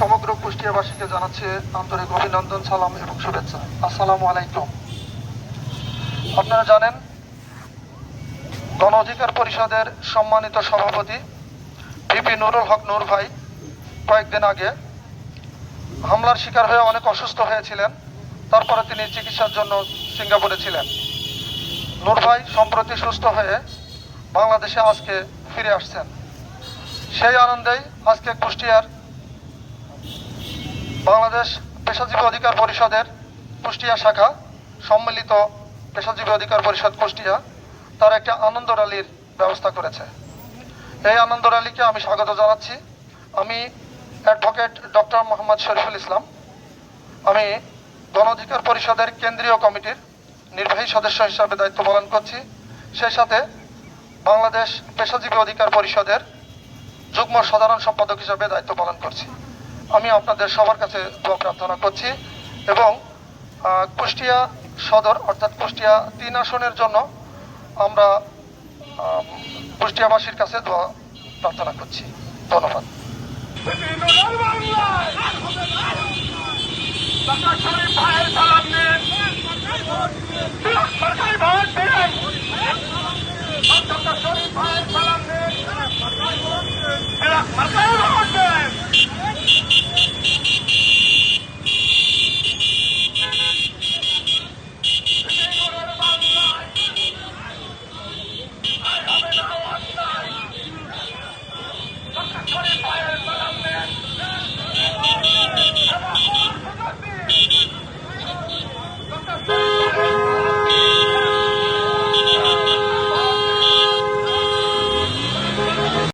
সমগ্র কুষ্টিয়াবাসীকে জানাচ্ছে আন্তরিক অভিনন্দন, সালাম এবং শুভেচ্ছা। আসসালামু আলাইকুম। আপনারা জানেন, গণ অধিকার পরিষদের সম্মানিত সভাপতি ভিপি নুরুল হক নূর ভাই কয়েকদিন আগে হামলার শিকার হয়ে অনেক অসুস্থ হয়েছিলেন। তারপরে তিনি চিকিৎসার জন্য সিঙ্গাপুরে ছিলেন। নূর ভাই সম্প্রতি সুস্থ হয়ে বাংলাদেশে আজকে ফিরে আসছেন। সেই আনন্দেই আজকে কুষ্টিয়ার বাংলাদেশ পেশাজীবী অধিকার পরিষদের কুষ্টিয়া শাখা, সম্মিলিত পেশাজীবী অধিকার পরিষদ কুষ্টিয়া, তার একটা আনন্দ র্যালির ব্যবস্থা করেছে। এই আনন্দ র্যালিকে আমি স্বাগত জানাচ্ছি। আমি অ্যাডভোকেট ডক্টর মোহাম্মদ শরীফুল ইসলাম। আমি গণ অধিকার পরিষদের কেন্দ্রীয় কমিটির নির্বাহী সদস্য হিসাবে দায়িত্ব পালন করছি। সেই সাথে বাংলাদেশ পেশাজীবী অধিকার পরিষদের যুগ্ম সাধারণ সম্পাদক হিসাবে দায়িত্ব পালন করছি। আমি আপনাদের সবার কাছে দোয়া প্রার্থনা করছি এবং কুষ্টিয়া সদর অর্থাৎ কুষ্টিয়া তিন আসনের জন্য আমরা কুষ্টিয়াবাসীর কাছে দোয়া প্রার্থনা করছি ধন্যবাদ